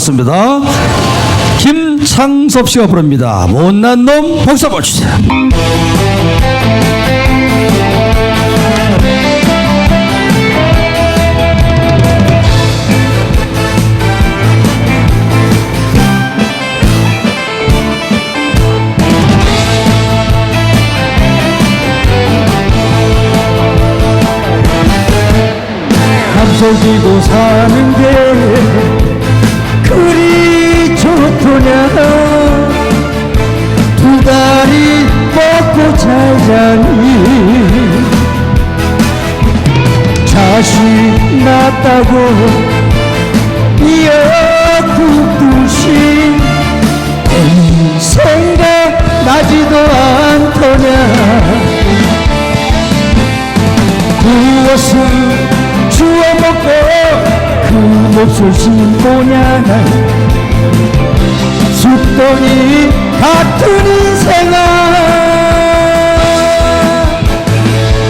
습니다 김창섭 씨가 부릅니다. 못난 놈 박수 한번 주세요. 감속이고 사는 게 좋더냐 두 다리 먹고 잘 자니. 자식 낳았다고 이어국듯이 괜히 생각 나지도 않더냐. 무엇을 주워 먹고 그 몹쓸 신보냐 숫돈이 같은 인생아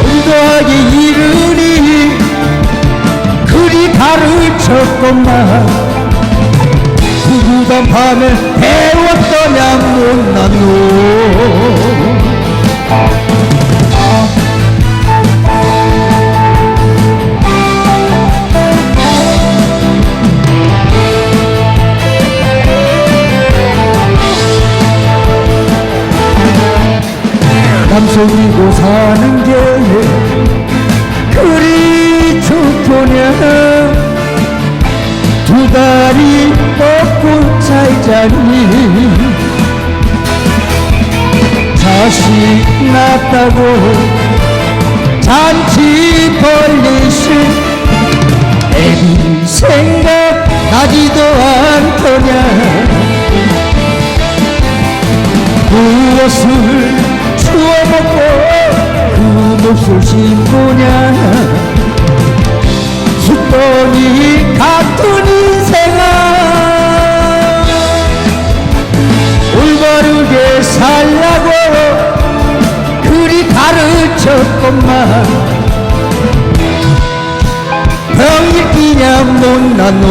의도하기 이르니 그리 가르쳤건만 구구단 밤에 배웠더냐 놈 사는 게 그리 좋더냐? 두 다리 먹고 살자니. 자식 낳았다고 살라고 그리 가르쳤건만. 병이 끼냐 못난 놈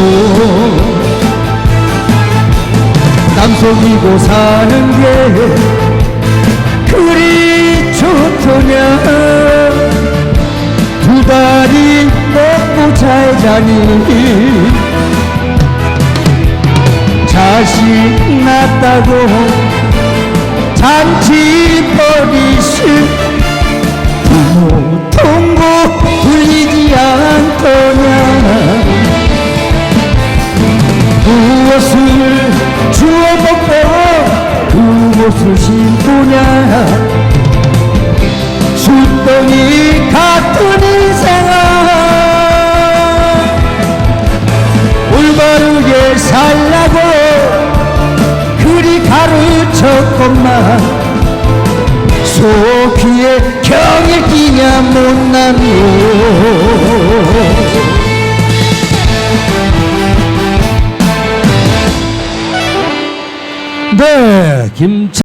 남속이고 사는 게 그리 좋더냐. 두 다리 먹고 잘 자니. 자식 낳았다고 부모 통고 불리지 않더냐 무엇을 주워 먹고 그 무엇을 신고냐? 숫돈이 같은 인생아. 올바르게 살라고 소귀에 경일 끼냐 못난 놈 네, 김